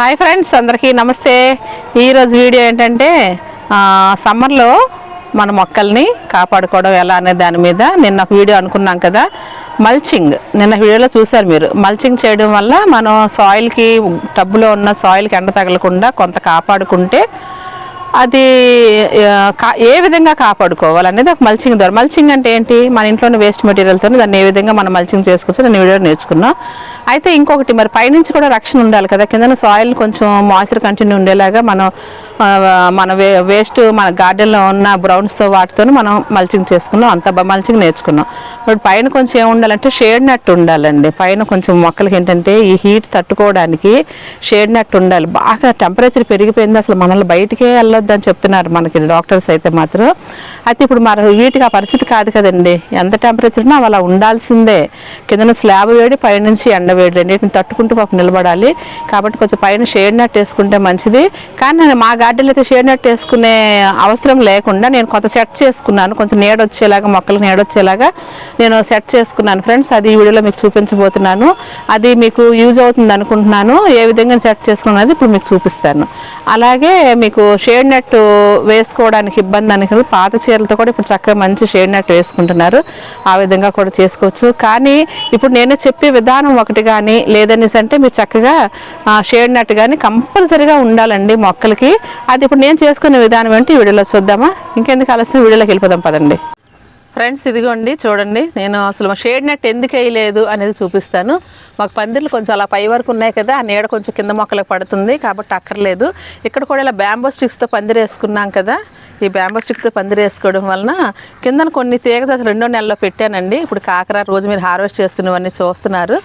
Hi friends అందరికీ నమస్తే. ఈరోజు వీడియో ఏంటంటే సమ్మర్లో మన మొక్కల్ని కాపాడుకోవడం ఎలా అనే దాని మీద నిన్న ఒక వీడియో అనుకున్నాం కదా. మల్చింగ్. నిన్న వీడియోలో చూశారు మీరు. మల్చింగ్ చేయడం వల్ల మనం సాయిల్కి టబ్బులో ఉన్న సాయిల్కి ఎండ తగలకుండా కొంత కాపాడుకుంటే అది కా- ఏ విధంగా కాపాడుకోవాలి అనేది ఒక మల్చింగ్ ద్వారా. మల్చింగ్ అంటే ఏంటి? మన ఇంట్లోని వేస్ట్ మెటీరియల్తో దాన్ని ఏ విధంగా మనం మల్చింగ్ చేసుకోవచ్చు దాన్ని వీడియో నేర్చుకున్నాం. అయితే ఇంకొకటి మరి పైనుంచి కూడా రక్షణ ఉండాలి కదా. కింద సాయిల్ కొంచెం మాయిశ్చర్ కంటిన్యూ ఉండేలాగా మనం మన వే వేస్ట్ మన గార్డెన్లో ఉన్న బ్రౌన్స్తో వాటితో మనం మల్చింగ్ చేసుకున్నాం. అంత మల్చింగ్ నేర్చుకున్నాం. ఇప్పుడు పైన కొంచెం ఏం ఉండాలంటే షేడ్ నట్ ఉండాలండి. పైన కొంచెం మొక్కలకి ఏంటంటే ఈ హీట్ తట్టుకోవడానికి షేడ్ నట్ ఉండాలి. బాగా టెంపరేచర్ పెరిగిపోయింది. అసలు మనల్ని బయటికే వెళ్ళ అని చెప్తున్నారు మనకి డాక్టర్స్ అయితే మాత్రం. అయితే ఇప్పుడు మరి వీటికి ఆ పరిస్థితి కాదు కదండి. ఎంత టెంపరేచర్ ఉన్నా అలా ఉండాల్సిందే. కింద స్లాబ్ వేడి పైనుంచి ఎండ వేడి రెండింటిని తట్టుకుంటూ పాపం నిలబడాలి. కాబట్టి కొంచెం పైన షేడ్ నట్ వేసుకుంటే మంచిది. కానీ మా గార్డెన్లో అయితే షేడ్ నట్ వేసుకునే అవసరం లేకుండా నేను కొంత సెట్ చేసుకున్నాను. కొంచెం నీడొచ్చేలాగా మొక్కలు మొక్కలకు నీడ వచ్చేలాగా నేను సెట్ చేసుకున్నాను. ఫ్రెండ్స్ అది ఈ వీడియోలో మీకు చూపించబోతున్నాను. అది మీకు యూజ్ అవుతుంది అనుకుంటున్నాను. ఏ విధంగా సెట్ చేసుకున్నది ఇప్పుడు మీకు చూపిస్తాను. అలాగే మీకు షేడ్ నెట్ వేసుకోవడానికి ఇబ్బంది అని పాత చీరలతో కూడా ఇప్పుడు చక్కగా మంచి షేడ్ నెట్ వేసుకుంటున్నారు. ఆ విధంగా కూడా చేసుకోవచ్చు. కానీ ఇప్పుడు నేను చెప్పే విధానం ఒకటి కానీ లేదనేసి అంటే మీరు చక్కగా షేడ్ నెట్ కానీ కంపల్సరీగా ఉండాలండి మొక్కలకి. అది ఇప్పుడు నేను చేసుకునే విధానం ఏంటి వీడియోలో చూద్దామా? ఇంకెందుకు ఆలస్యం? వీడియోలోకి వెళ్ళిపోదాం పదండి. ఫ్రెండ్స్ ఇదిగోండి చూడండి నేను అసలు షేడ్ నెట్ ఎందుకు వేయలేదు అనేది చూపిస్తాను. మాకు పందిర్లు కొంచెం అలా పై వరకు ఉన్నాయి కదా ఆ నీడ కొంచెం కింద మొక్కలకు పడుతుంది కాబట్టి అక్కర్లేదు. ఇక్కడ కూడా ఇలా బ్యాంబో స్టిక్స్తో పందిరి వేసుకున్నాం కదా ఈ బ్యాంబో స్టిక్తో పందిరి వేసుకోవడం వలన కిందన కొన్ని తీగ రెండో నెలలో పెట్టానండి. ఇప్పుడు కాకర రోజు మీరు హార్వెస్ట్ చేస్తున్నవన్నీ చూస్తున్నారు.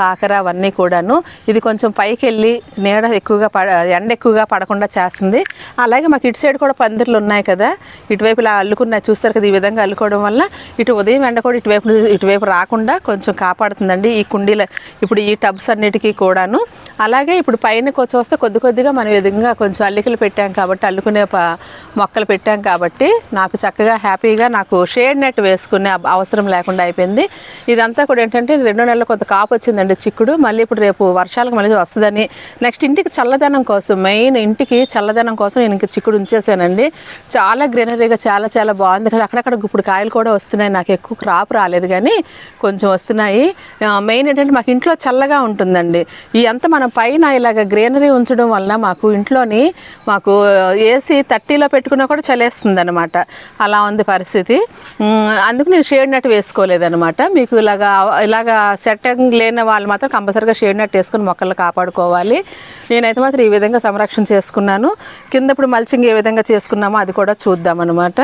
కాకర అవన్నీ కూడాను. ఇది కొంచెం పైకి వెళ్ళి నీడ ఎక్కువగా పడ ఎండ ఎక్కువగా పడకుండా చేస్తుంది. అలాగే మాకు ఇటు సైడ్ కూడా పందిర్లు ఉన్నాయి కదా. ఇటువైపు ఇలా అల్లుకున్నాయి చూస్తారు కదా ఈ విధంగా అల్లుకోవడం వల్ల. ఇటు ఉదయం ఎండ కూడా ఇటువైపు ఇటువైపు రాకుండా కొంచెం కాపాడుతుందండి ఈ కుండీల ఇప్పుడు ఈ టబ్స్ అన్నిటికీ కూడాను. అలాగే ఇప్పుడు పైన చూస్తే వస్తే కొద్ది కొద్దిగా మనం ఈ విధంగా కొంచెం అల్లికలు పెట్టాం కాబట్టి అల్లుకునే మొక్కలు పెట్టాం కాబట్టి నాకు చక్కగా హ్యాపీగా నాకు షేడ్ నెట్ వేసుకునే అవసరం లేకుండా అయిపోయింది. ఇదంతా కూడా ఏంటంటే రెండు నెలలు కొంత కాపు వచ్చిందండి చిక్కుడు. మళ్ళీ ఇప్పుడు రేపు వర్షాలకు మళ్ళీ వస్తుందని. నెక్స్ట్ ఇంటికి చల్లదనం కోసం మెయిన్ ఇంటికి చల్లదనం కోసం నేను ఇంకా చిక్కుడు ఉంచేసానండి. చాలా గ్రీనరీగా చాలా చాలా బాగుంది కదా. అక్కడక్కడ ఇప్పుడు కాయలు కూడా వస్తున్నాయి. నాకు ఎక్కువ క్రాప్ రాలేదు కానీ కొంచెం వస్తున్నాయి. మెయిన్ ఏంటంటే మాకు ఇంట్లో చల్లగా ఉంటుందండి. ఈ అంతా మనం పైన ఇలాగ గ్రీనరీ ఉంచడం వలన మాకు ఇంట్లోని మాకు ఏసీ థర్టీలో పెట్టుకున్నా కూడా చలేస్తుంది అనమాట అలా ఉంది పరిస్థితి. అందుకు నేను షేడ్ నట్ వేసుకోలేదనమాట మీకు ఇలాగా ఇలాగా సెట్టింగ్ లేని వాళ్ళు మాత్రం కంపల్సరీగా షేడ్ నట్ వేసుకుని మొక్కలు కాపాడుకోవాలి. నేనైతే మాత్రం ఈ విధంగా సంరక్షణ చేసుకున్నాను. కింద ఇప్పుడు మల్చింగ్ ఏ విధంగా చేసుకున్నామో అది కూడా చూద్దాం అనమాట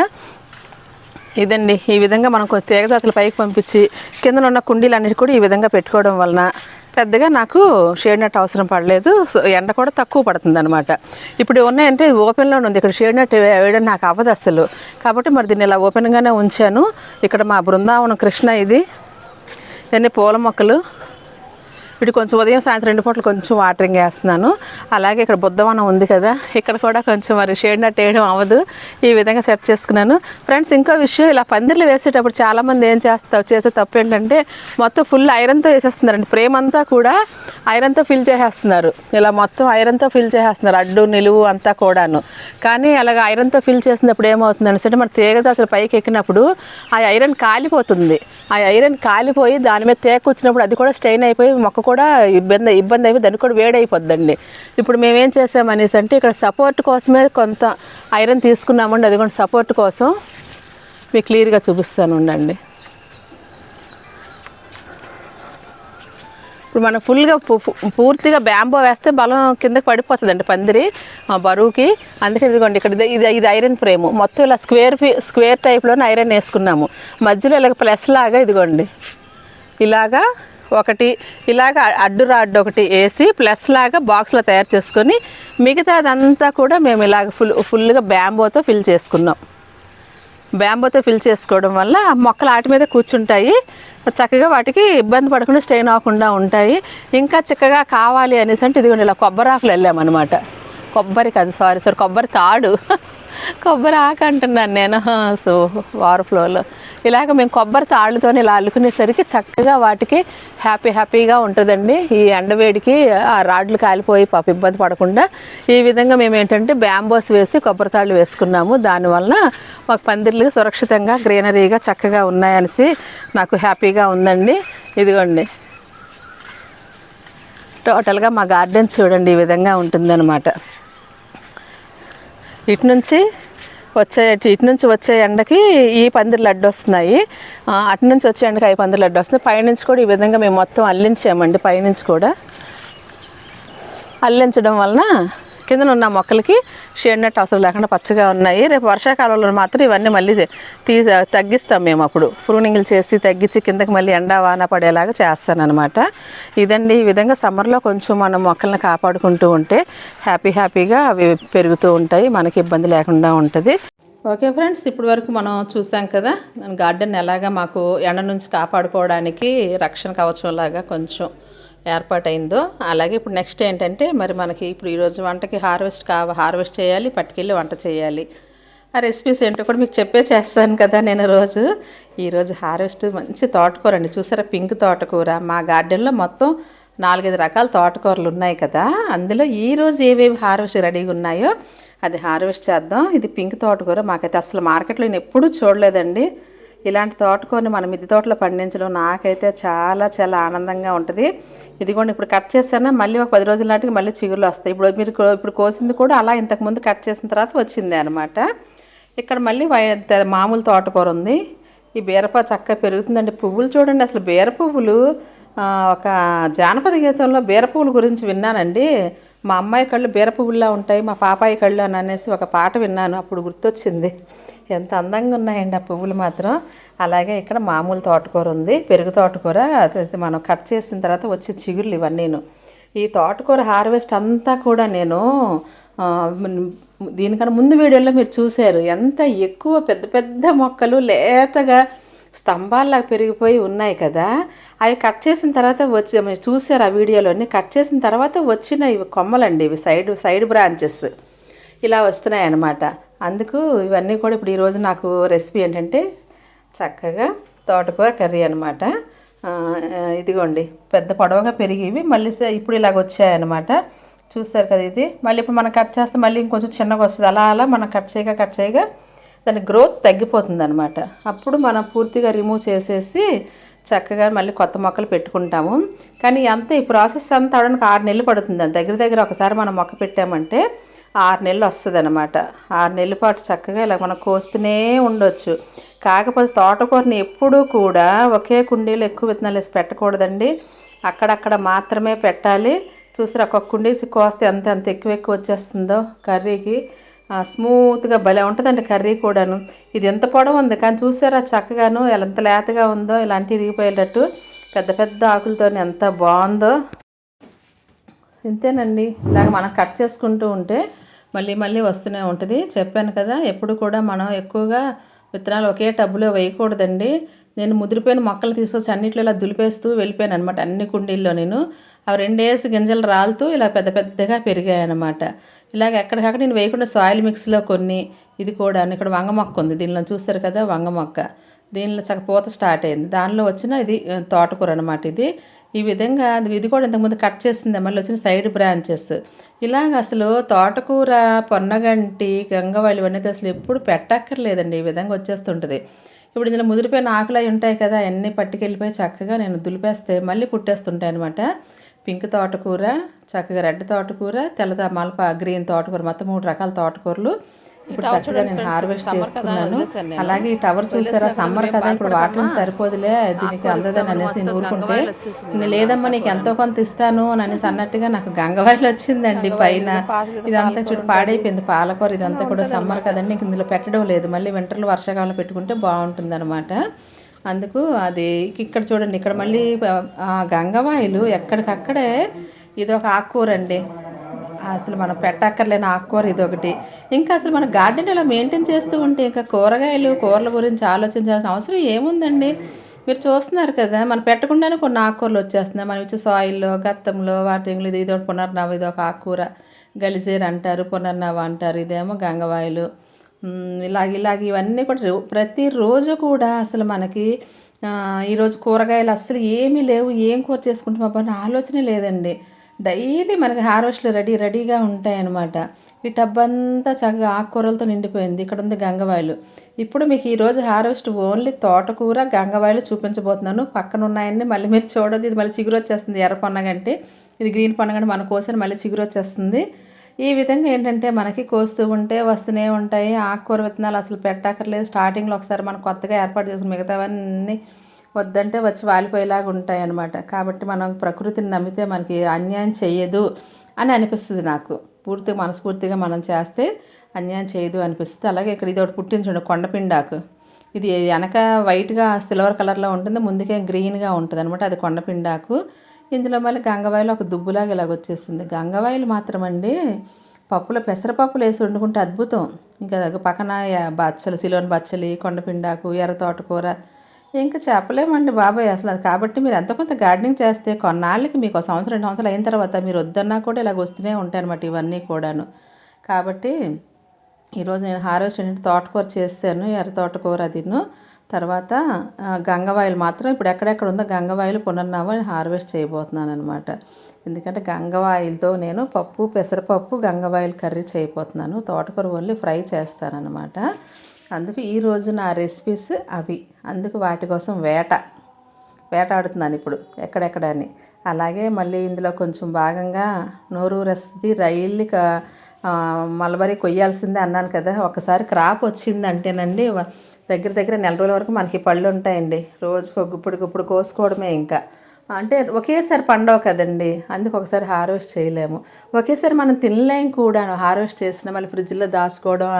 ఇదండి ఈ విధంగా మనం కొంచెం తీగజాతులు పైకి పంపించి కింద ఉన్న కుండీలు అన్నిటి కూడా ఈ విధంగా పెట్టుకోవడం వలన పెద్దగా నాకు షేడ్ నెట్ అవసరం పడలేదు. ఎండ కూడా తక్కువ పడుతుంది అనమాట ఇప్పుడు ఉన్నాయంటే ఓపెన్లో ఉంది. ఇక్కడ షేడ్ నెట్ వేయడం నాకు అవ్వదు అసలు. కాబట్టి మరి దీన్ని ఇలా ఓపెన్గానే ఉంచాను. ఇక్కడ మా బృందావనం కృష్ణ ఇది. ఇవన్నీ పూల మొక్కలు. వీటి కొంచెం ఉదయం సాయంత్రం రెండు పూటలు కొంచెం వాటరింగ్ వేస్తున్నాను. అలాగే ఇక్కడ బుద్ధవనం ఉంది కదా ఇక్కడ కూడా కొంచెం మరి షేడ్ నట్ వేయడం అవ్వదు. ఈ విధంగా సెట్ చేసుకున్నాను. ఫ్రెండ్స్ ఇంకో విషయం ఇలా పందిర్లు వేసేటప్పుడు చాలామంది ఏం చేస్తా చేసే తప్పు ఏంటంటే మొత్తం ఫుల్ ఐరన్తో వేసేస్తున్నారండి. ఫ్రేమ్ అంతా కూడా ఐరన్తో ఫిల్ చేసేస్తున్నారు. ఇలా మొత్తం ఐరన్తో ఫిల్ చేసేస్తున్నారు అడ్డు నిలువు అంతా కూడాను. కానీ అలాగ ఐరన్తో ఫిల్ చేసినప్పుడు ఏమవుతుంది అంటే మన తీగజాతులు పైకి ఎక్కినప్పుడు ఆ ఐరన్ కాలిపోతుంది. ఆ ఐరన్ కాలిపోయి దాని మీద తేక వచ్చినప్పుడు అది కూడా స్టెయిన్ అయిపోయి మొక్క కూడా ఇబ్బంది ఇబ్బంది అయిపోయి దానికి కూడా వేడైపోద్దండి. ఇప్పుడు మేమేం చేసామనేసి అంటే ఇక్కడ సపోర్ట్ కోసమే కొంత ఐరన్ తీసుకున్నామండి. అది కూడా సపోర్ట్ కోసం మీకు క్లియర్గా చూపిస్తాను ఉండండి. ఇప్పుడు మనం ఫుల్గా పూర్తిగా బ్యాంబో వేస్తే బలం కిందకి పడిపోతుందండి పందిరి ఆ బరువుకి. అందుకే ఇదిగోండి ఇక్కడ ఇది- ఇది ఇది ఐరన్ ఫ్రేమ్ మొత్తం ఇలా స్క్వేర్ ఫీ స్క్వేర్ టైప్లోనే ఐరన్ వేసుకున్నాము. మధ్యలో ఇలాగ ప్లస్ లాగా ఇదిగోండి. ఇలాగా ఒకటి ఇలాగ అడ్డు రాడ్డు ఒకటి వేసి ప్లస్ లాగా బాక్స్లో తయారు చేసుకొని మిగతాదంతా కూడా మేము ఇలాగ ఫుల్ ఫుల్గా బ్యాంబోతో ఫిల్ చేసుకున్నాం. బ్యాంబోతో ఫిల్ చేసుకోవడం వల్ల మొక్కలు వాటి మీద కూర్చుంటాయి. చక్కగా వాటికి ఇబ్బంది పడకుండా స్టెయిన్ అవ్వకుండా ఉంటాయి. ఇంకా చక్కగా కావాలి అనేసి అంటే ఇదిగోండి ఇలా కొబ్బరి ఆకులు వెళ్ళామన్నమాట కొబ్బరి కాదు సారీ సార్ కొబ్బరి తాడు. కొబ్బరి ఆకు అంటున్నాను నేను. సో వాటర్ ఫ్లోలో. ఇలాగ మేము కొబ్బరి తాళ్ళతో ఇలా అల్లుకునేసరికి చక్కగా వాటికి హ్యాపీ హ్యాపీగా ఉంటుందండి. ఈ ఎండవేడికి ఆ రాడ్లు కాలిపోయి పాప ఇబ్బంది పడకుండా ఈ విధంగా మేము ఏంటంటే బ్యాంబోస్ వేసి కొబ్బరి తాళ్ళు వేసుకున్నాము. దానివలన మాకు పందిర్లు సురక్షితంగా గ్రీనరీగా చక్కగా ఉన్నాయనేసి నాకు హ్యాపీగా ఉందండి. ఇదిగోండి. టోటల్గా మా గార్డెన్ చూడండి ఈ విధంగా ఉంటుందన్నమాట. ఇటు నుంచి వచ్చే ఇటు నుంచి వచ్చే ఎండకి ఈ పందిర్లు అడ్డు వస్తున్నాయి. అటు నుంచి వచ్చే ఎండకి ఈ పందిర్లు అడ్డు వస్తున్నాయి పైనుంచి కూడా ఈ విధంగా మేము మొత్తం అల్లించామండి పైనుంచి కూడా. అల్లించడం వలన కింద ఉన్న మొక్కలకి షేడ్ నెట్ అవసరం లేకుండా పచ్చగా ఉన్నాయి. రేపు వర్షాకాలంలో మాత్రం ఇవన్నీ మళ్ళీ తీ తగ్గిస్తాం మేము అప్పుడు. ప్రూనింగ్లు చేసి తగ్గించి కిందకి మళ్ళీ ఎండా వాన పడేలాగా చేస్తానన్నమాట. ఇదండి ఈ విధంగా సమ్మర్లో కొంచెం మనం మొక్కల్ని కాపాడుకుంటూ ఉంటే హ్యాపీ హ్యాపీగా అవి పెరుగుతూ ఉంటాయి. మనకి ఇబ్బంది లేకుండా ఉంటుంది. ఓకే ఫ్రెండ్స్ ఇప్పటి వరకు మనం చూసాం కదా గార్డెన్ ఎలాగా మాకు ఎండ నుంచి కాపాడుకోవడానికి రక్షణ కవచం లాగా కొంచెం ఏర్పాటైందో. అలాగే ఇప్పుడు నెక్స్ట్ ఏంటంటే మరి మనకి ఇప్పుడు ఈరోజు వంటకి హార్వెస్ట్ కావ హార్వెస్ట్ చేయాలి పట్టుకెళ్ళి వంట చేయాలి. ఆ రెసిపీస్ ఏంటో కూడా మీకు చెప్పే చేస్తాను కదా నేను రోజు. ఈరోజు హార్వెస్ట్ మంచి తోటకూర అండి. చూసారా పింక్ తోటకూర? మా గార్డెన్లో మొత్తం నాలుగైదు రకాల తోటకూరలు ఉన్నాయి కదా. అందులో ఈ రోజు ఏవేవి హార్వెస్ట్ రెడీగా ఉన్నాయో అది హార్వెస్ట్ చేద్దాం. ఇది పింక్ తోటకూర మాకైతే అసలు మార్కెట్లో నేను ఎప్పుడూ చూడలేదండి. ఇలాంటి తోటకూరని మన మిద్దె తోటలో పండించడం నాకైతే చాలా చాలా ఆనందంగా ఉంటుంది. ఇదిగోండి ఇప్పుడు కట్ చేసానా మళ్ళీ ఒక పది రోజుల నాటికి మళ్ళీ చిగురులు వస్తాయి. ఇప్పుడు మీరు ఇప్పుడు కోసింది కూడా అలా ఇంతకుముందు కట్ చేసిన తర్వాత వచ్చింది అనమాట ఇక్కడ మళ్ళీ మామూలు తోటకూర ఉంది. ఈ బీరప చక్కగా పెరుగుతుందండి. పువ్వులు చూడండి అసలు బీర పువ్వులు ఒక జానపద గీతంలో బీర పువ్వుల గురించి విన్నానండి. మా అమ్మాయి కళ్ళు బీరపువ్వుల్లా ఉంటాయి మా పాపాయి కళ్ళు అని అనేసి ఒక పాట విన్నాను. అప్పుడు గుర్తొచ్చింది. ఎంత అందంగా ఉన్నాయండి ఆ పువ్వులు మాత్రం. అలాగే ఇక్కడ మామూలు తోటకూర ఉంది. పెరుగు తోటకూర అది మనం కట్ చేసిన తర్వాత వచ్చే చిగుర్లు ఇవన్నీను. ఈ తోటకూర హార్వెస్ట్ అంతా కూడా నేను దీనికన్నా ముందు వీడియోలో మీరు చూశారు. ఎంత ఎక్కువ పెద్ద పెద్ద మొక్కలు లేతగా స్తంభాల్లాగా పెరిగిపోయి ఉన్నాయి కదా. అవి కట్ చేసిన తర్వాత వచ్చి మీరు చూసారు ఆ వీడియోలోని కట్ చేసిన తర్వాత వచ్చిన ఇవి కొమ్మలండి ఇవి సైడ్ సైడ్ బ్రాంచెస్. ఇలా వస్తున్నాయి అన్నమాట అందుకు ఇవన్నీ కూడా ఇప్పుడు ఈరోజు నాకు రెసిపీ ఏంటంటే చక్కగా తోటకూర కర్రీ అనమాట ఇదిగోండి పెద్ద పొడవుగా పెరిగివి మళ్ళీ ఇప్పుడు ఇలాగ వచ్చాయన్నమాట. చూస్తారు కదా ఇది. మళ్ళీ ఇప్పుడు మనం కట్ చేస్తే మళ్ళీ ఇంకొంచెం చిన్నగా వస్తుంది. అలా అలా మనం కట్ చేయగా కట్ చేయగా దాని గ్రోత్ తగ్గిపోతుందనమాట అప్పుడు మనం పూర్తిగా రిమూవ్ చేసేసి చక్కగా మళ్ళీ కొత్త మొక్కలు పెట్టుకుంటాము. కానీ ఎంత ఈ ప్రాసెస్ అంతా అవడానికి ఆరు నెలలు పడుతుంది దగ్గర దగ్గర ఒకసారి మనం మొక్క పెట్టామంటే ఆరు నెలలు వస్తుంది అనమాట ఆరు నెలల పాటు చక్కగా ఇలా మనం కోస్తూనే ఉండొచ్చు. కాకపోతే తోటకూరని ఎప్పుడూ కూడా ఒకే కుండీలో ఎక్కువ విత్తనాలు వేసి పెట్టకూడదండి. అక్కడక్కడ మాత్రమే పెట్టాలి. చూసారు ఒక్కొక్క కుండీ కోస్తే ఎంత ఎంత ఎక్కువ ఎక్కువ వచ్చేస్తుందో కర్రీకి. స్మూత్గా భలే ఉంటుందండి కర్రీ కూడాను. ఇది ఎంత పొడవు ఉంది కానీ చూసారా చక్కగాను ఎంత లేతగా ఉందో ఇలాంటి ఇరిగిపోయేటట్టు పెద్ద పెద్ద ఆకులతో ఎంత బాగుందో. ఇంతేనండి. ఇలాగ మనం కట్ చేసుకుంటూ ఉంటే మళ్ళీ మళ్ళీ వస్తూనే ఉంటుంది. చెప్పాను కదా ఎప్పుడు కూడా మనం ఎక్కువగా విత్తనాలు ఒకే టబ్బులో వేయకూడదండి. నేను ముదిరిపోయిన మొక్కలు తీసుకొచ్చి అన్నిట్లో ఇలా దులిపేస్తూ వెళ్ళిపోయాను అనమాట అన్ని కుండీల్లో నేను. అవి రెండేసి గింజలు రాలుతూ ఇలా పెద్ద పెద్దగా పెరిగాయి అనమాట ఇలాగ ఎక్కడికక్కడ నేను వేయకుండా సాయిల్ మిక్స్లో కొన్ని ఇది కూడా ఇక్కడ వంగ మొక్క ఉంది. దీనిలో చూస్తారు కదా వంగ మొక్క. దీనిలో చక్క పూత స్టార్ట్ అయింది. దానిలో వచ్చిన ఇది తోటకూర అనమాట ఇది. ఈ విధంగా ఇది కూడా ఇంతకుముందు కట్ చేసింది. మళ్ళీ వచ్చిన సైడ్ బ్రాంచెస్ ఇలాగ అసలు తోటకూర పొన్నగంటి గంగవాలి ఇవన్నీ అసలు ఎప్పుడు పెట్టక్కర్లేదండి. ఈ విధంగా వచ్చేస్తుంటుంది. ఇప్పుడు ఇందులో ముదిరిపోయిన ఆకులు అవి ఉంటాయి కదా అన్నీ పట్టుకెళ్ళిపోయి చక్కగా నేను దులిపేస్తే మళ్ళీ పుట్టేస్తుంటాయి అనమాట పింక్ తోటకూర చక్కగా రెడ్ తోటకూర తెల్ల మలప గ్రీన్ తోటకూర మొత్తం మూడు రకాల తోటకూరలు. ఇప్పుడు చక్కగా నేను హార్వెస్ట్ చేసుకున్నాను. అలాగే ఈ టవర్ చూసారా? సమ్మర్ కదా ఇప్పుడు వాటర్ సరిపోదులే దీనికి అందదని అనేసి నేను ఊరుకుంటే నేను లేదమ్మా నీకు ఎంతో కొంత ఇస్తాను అని అనేసి అన్నట్టుగా నాకు గంగవాయిలు వచ్చిందండి పైన. ఇదంతా చూడు పాడైపోయింది పాలకూర ఇదంతా కూడా సమ్మర్ కదండి ఇందులో పెట్టడం లేదు. మళ్ళీ వింటర్లో వర్షాకాలంలో పెట్టుకుంటే బాగుంటుంది అందుకు అది ఇక్కడ చూడండి ఇక్కడ మళ్ళీ ఆ గంగవాయిలు ఎక్కడికక్కడే ఇది ఒక ఆకుకూర అండి అసలు మనం పెట్టక్కర్లేని ఆకుకూర ఇదొకటి. ఇంకా అసలు మన గార్డెన్ ఇలా మెయింటైన్ చేస్తూ ఉంటే ఇంకా కూరగాయలు కూరల గురించి ఆలోచించాల్సిన అవసరం ఏముందండి? మీరు చూస్తున్నారు కదా మనం పెట్టకుండానే కొన్ని ఆకుకూరలు వచ్చేస్తున్నాయి. మనం ఇచ్చే సాయిల్లో గత్తంలో వాటింగ్లు ఇది ఇదో పునర్నవ ఇది ఒక ఆకుకూర. గలిజేరు అంటారు పునర్నవ అంటారు ఇదేమో గంగవాయిలు. ఇలాగ ఇలాగ ఇవన్నీ కూడా ప్రతిరోజు కూడా అసలు మనకి ఈరోజు కూరగాయలు అస్సలు ఏమీ లేవు ఏం కూర చేసుకుంటాం అబ్బా అని ఆలోచనే లేదండి. డైలీ మనకి హార్వెస్ట్లు రెడీ రెడీగా ఉంటాయన్నమాట. ఈ టబ్ అంతా చక్కగా ఆకుకూరలతో నిండిపోయింది. ఇక్కడ ఉంది గంగవాయలు. ఇప్పుడు మీకు ఈరోజు హార్వెస్ట్ ఓన్లీ తోటకూర గంగవాయలు చూపించబోతున్నాను. పక్కన ఉన్నాయన్నీ మళ్ళీ మీరు చూడదు ఇది మళ్ళీ చిగురు వచ్చేస్తుంది ఎర్ర పొన్నగంటే. ఇది గ్రీన్ పొన్నగంటే మన కోసం మళ్ళీ చిగురు వచ్చేస్తుంది. ఈ విధంగా ఏంటంటే మనకి కోస్తూ ఉంటే వస్తూనే ఉంటాయి. ఆకుకూర విత్తనాలు అసలు పెట్టక్కర్లేదు. స్టార్టింగ్లో ఒకసారి మనం కొత్తగా ఏర్పాటు చేసిన మిగతావన్నీ వద్దంటే వచ్చి వాలిపోయేలాగా ఉంటాయి అన్నమాట కాబట్టి మనం ప్రకృతిని నమ్మితే మనకి అన్యాయం చేయదు అని అనిపిస్తుంది నాకు. పూర్తిగా మనస్ఫూర్తిగా మనం చేస్తే అన్యాయం చేయదు అనిపిస్తుంది. అలాగే ఇక్కడ ఇది ఒకటి పుట్టించండి కొండపిండాకు. ఇది వెనక వైట్గా సిల్వర్ కలర్లో ఉంటుంది. ముందుకే గ్రీన్గా ఉంటుంది అనమాట అది కొండపిండాకు. ఇందులో మళ్ళీ గంగవాయిలు ఒక దుబ్బులాగా ఇలాగ వచ్చేస్తుంది. గంగవాయిలు మాత్రం అండి పప్పులో పెసరపప్పులు వేసి వండుకుంటే అద్భుతం. ఇంకా పక్కన బచ్చలు సిలోని బచ్చలి కొండపిండాకు ఎర్ర తోటకూర. ఇంకా చెప్పలేమండి బాబాయ్ అసలు అది కాబట్టి మీరు ఎంత కొంత గార్డెనింగ్ చేస్తే కొన్నాళ్ళకి మీకు ఒక సంవత్సరం రెండు సంవత్సరాలు అయిన తర్వాత మీరు వద్దన్నా కూడా ఇలాగ వస్తూనే ఉంటాయన్నమాట ఇవన్నీ కూడాను. కాబట్టి ఈరోజు నేను హార్వెస్ట్ ఏంటంటే తోటకూర చేస్తాను ఎర్ర తోటకూర అదిను తర్వాత గంగవాయలు మాత్రం ఇప్పుడు ఎక్కడెక్కడ ఉందో గంగవాయలు పునర్నామం హార్వెస్ట్ చేయబోతున్నాను అనమాట ఎందుకంటే గంగవాయిల్తో నేను పప్పు పెసరపప్పు గంగవాయిల్ కర్రీ చేయబోతున్నాను. తోటకూర ఓన్లీ ఫ్రై చేస్తానన్నమాట. అందుకు ఈరోజు నా రెసిపీస్ అవి. అందుకు వాటి కోసం వేట. వేటాడుతున్నాను ఇప్పుడు ఎక్కడెక్కడ అని. అలాగే మళ్ళీ ఇందులో కొంచెం భాగంగా నోరు రెసిపీ రైల్ని మలబరీ కొయ్యాల్సిందే అన్నాను కదా ఒకసారి క్రాప్ వచ్చిందంటేనండి దగ్గర దగ్గర నెల రోజుల వరకు మనకి పళ్ళు ఉంటాయండి. రోజుకు ఒక గుప్పుడు గుప్పుడు కోసుకోవడమే ఇంకా. అంటే ఒకేసారి పండవు కదండి. అందుకు ఒకసారి హార్వెస్ట్ చేయలేము. ఒకేసారి మనం తినలేం కూడా హార్వెస్ట్ చేసిన మళ్ళీ ఫ్రిడ్జ్లో దాచుకోవడం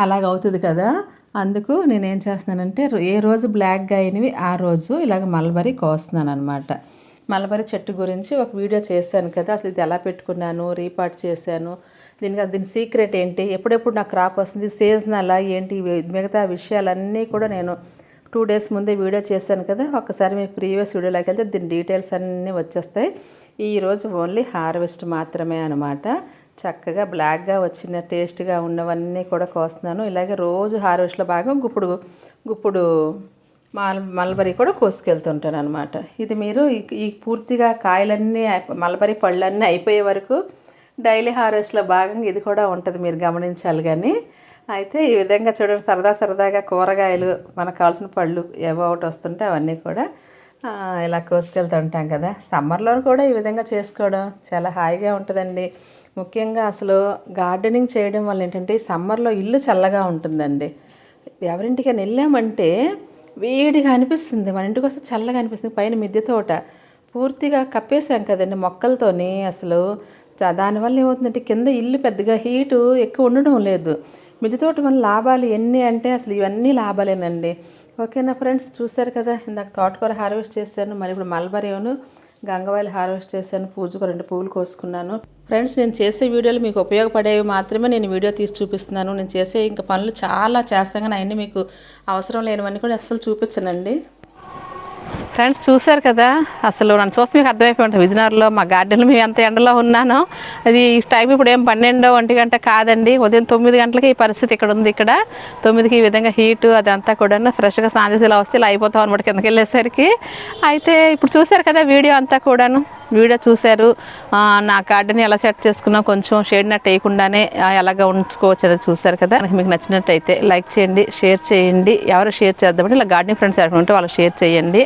అలాగ అవుతుంది కదా. అందుకు నేనేం చేస్తున్నానంటే ఏ రోజు బ్లాక్గా అయినవి ఆ రోజు ఇలాగ మల్బరీ కోస్తున్నాను అనమాట మలబరి చెట్టు గురించి ఒక వీడియో చేశాను కదా అసలు ఇది ఎలా పెట్టుకున్నాను రీపార్ట్ చేశాను దీనికి దీని సీక్రెట్ ఏంటి ఎప్పుడెప్పుడు నాకు క్రాప్ వస్తుంది సీజనల్ ఏంటి మిగతా విషయాలన్నీ కూడా నేను టూ డేస్ ముందే వీడియో చేశాను కదా ఒకసారి మీ ప్రీవియస్ వీడియోలోకి వెళ్తే దీని డీటెయిల్స్ అన్నీ వచ్చేస్తాయి. ఈరోజు ఓన్లీ హార్వెస్ట్ మాత్రమే అనమాట చక్కగా బ్లాక్గా వచ్చిన టేస్ట్గా ఉన్నవన్నీ కూడా కోస్తున్నాను. ఇలాగే రోజు హార్వెస్ట్లో భాగం గుప్పుడు గుప్పుడు మల్ మల్బరీ కూడా కోసుకెళ్తుంటాను అనమాట ఇది మీరు ఈ- పూర్తిగా కాయలన్నీ మల్బరీ పళ్ళన్నీ అయిపోయే వరకు డైలీ హార్వెస్ట్లో భాగంగా ఇది కూడా ఉంటుంది మీరు గమనించాలి కానీ. అయితే ఈ విధంగా చూడండి సరదా సరదాగా కూరగాయలు మనకు కావాల్సిన పళ్ళు ఏవో ఒకటి వస్తుంటే అవన్నీ కూడా ఇలా కోసుకెళ్తూ ఉంటాం కదా. సమ్మర్లో కూడా ఈ విధంగా చేసుకోవడం చాలా హాయిగా ఉంటుందండి. ముఖ్యంగా అసలు గార్డెనింగ్ చేయడం వల్ల ఏంటంటే సమ్మర్లో ఇల్లు చల్లగా ఉంటుందండి. ఎవరింటికైనా వెళ్ళామంటే వేడిగా అనిపిస్తుంది. మన ఇంటికి వస్తే చల్లగా అనిపిస్తుంది. పైన మిద్దె తోట పూర్తిగా కప్పేసాం కదండి మొక్కలతోని. అసలు చ- దానివల్ల ఏమవుతుందంటే కింద ఇల్లు పెద్దగా హీటు ఎక్కువ ఉండడం లేదు. మిద్దె తోట వల్ల లాభాలు ఎన్ని అంటే అసలు ఇవన్నీ లాభాలేనండి. ఓకేనా ఫ్రెండ్స్? చూశారు కదా ఇందాక తోటకూర హార్వెస్ట్ చేశాను. మరి ఇప్పుడు మల్బరీను గంగవాయిలు హార్వెస్ట్ చేశాను పూజకు రెండు పువ్వులు కోసుకున్నాను. ఫ్రెండ్స్ నేను చేసే వీడియోలు మీకు ఉపయోగపడేవి మాత్రమే నేను వీడియో తీసి చూపిస్తున్నాను. నేను చేసే ఇంకా పనులు చాలా చేస్తాను కానీ అవన్నీ మీకు అవసరం లేనివన్నీ కూడా అస్సలు చూపించనండి. ఫ్రెండ్స్ చూశారు కదా అసలు నన్ను చూస్తే మీకు అర్థమైపోయి ఉంటుంది. విజయనగరంలో మా గార్డెన్లో మేము ఎంత ఎండలో ఉన్నానో అది టైం ఇప్పుడు ఏం పన్నెండో ఒంటి గంట కాదండి. ఉదయం తొమ్మిది గంటలకి ఈ పరిస్థితి ఇక్కడ ఉంది ఇక్కడ. తొమ్మిదికి ఈ విధంగా హీటు అదంతా కూడా ఫ్రెష్గా స్నానం వస్తే ఇలా అయిపోతాం అనమాట కిందకి వెళ్ళేసరికి. అయితే ఇప్పుడు చూశారు కదా వీడియో అంతా కూడాను. వీడియో చూశారు. నా గార్డెన్ ఎలా సెట్ చేసుకున్నా కొంచెం షేడ్ నట్ వేయకుండానే ఎలాగా ఎలాగ ఉంచుకోవచ్చు అనేది చూశారు కదా. నాకు మీకు నచ్చినట్టయితే లైక్ చేయండి షేర్ చేయండి. ఎవరు షేర్ చేద్దామంటే ఇలా గార్డెన్ ఫ్రెండ్స్ ఎవరు ఉంటే వాళ్ళు షేర్ చేయండి.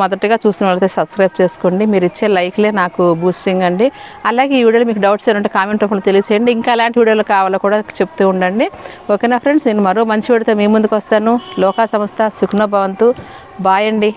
మొదటగా చూసిన వాళ్ళైతే సబ్స్క్రైబ్ చేసుకోండి. మీరు ఇచ్చే లైక్లే నాకు బూస్టింగ్ అండి. అలాగే ఈ వీడియోలో మీకు డౌట్స్ ఏమంటే కామెంట్ రూపంలో తెలియచేయండి. ఇంకా అలాంటి వీడియోలు కావాలో కూడా చెప్తూ ఉండండి. ఓకేనా ఫ్రెండ్స్ నేను మరో మంచి వీడియోతో మీ ముందుకు వస్తాను. లోకా సంస్థ సుఖ్న భవంతు. బాయ్ అండి.